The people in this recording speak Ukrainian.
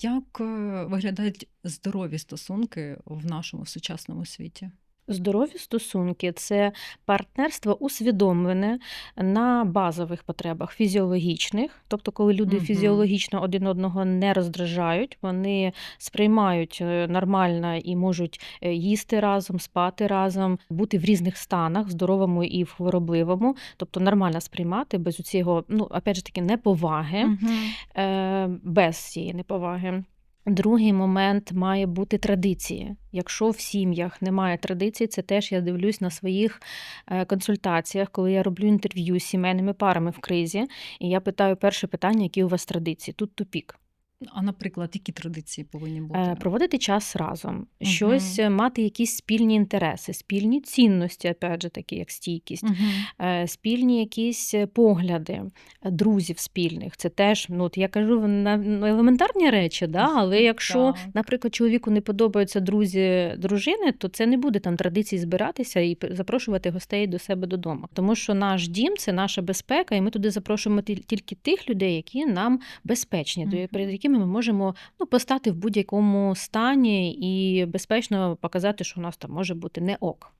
Як, е, виглядають здорові стосунки в нашому сучасному світі? Здорові стосунки це партнерство усвідомлене на базових потребах фізіологічних, тобто, коли люди Мгм. фізіологічно один одного не роздражають, вони сприймають е, нормально і можуть е, їсти разом, спати разом, бути в різних станах, в здоровому і в хворобливому, тобто нормально сприймати без цього, ну опять же таки, неповаги, е, без цієї неповаги. Другий момент має бути традиції. Якщо в сім'ях немає традицій, це теж я дивлюсь на своїх е, консультаціях, коли я роблю інтерв'ю з сімейними парами в кризі, і я питаю перше питання, які у вас традиції. Тут тупік. А, наприклад, які традиції повинні Е, бути? Проводити час разом, Мгм. щось е, мати якісь спільні інтереси, спільні цінності, опять же такі, як стійкість, е, спільні якісь погляди, друзів спільних. Це теж, ну от я кажу ну, елементарні речі, да? але якщо, Так. наприклад, чоловіку не подобаються друзі дружини, то це не буде там традиції збиратися і запрошувати гостей до себе додому. Тому що наш дім це наша безпека, і ми туди запрошуємо тільки тих людей, які нам безпечні, до- Мгм. перед якими ми можемо ну, постати в будь-якому стані і безпечно показати, що у нас там може бути не ок.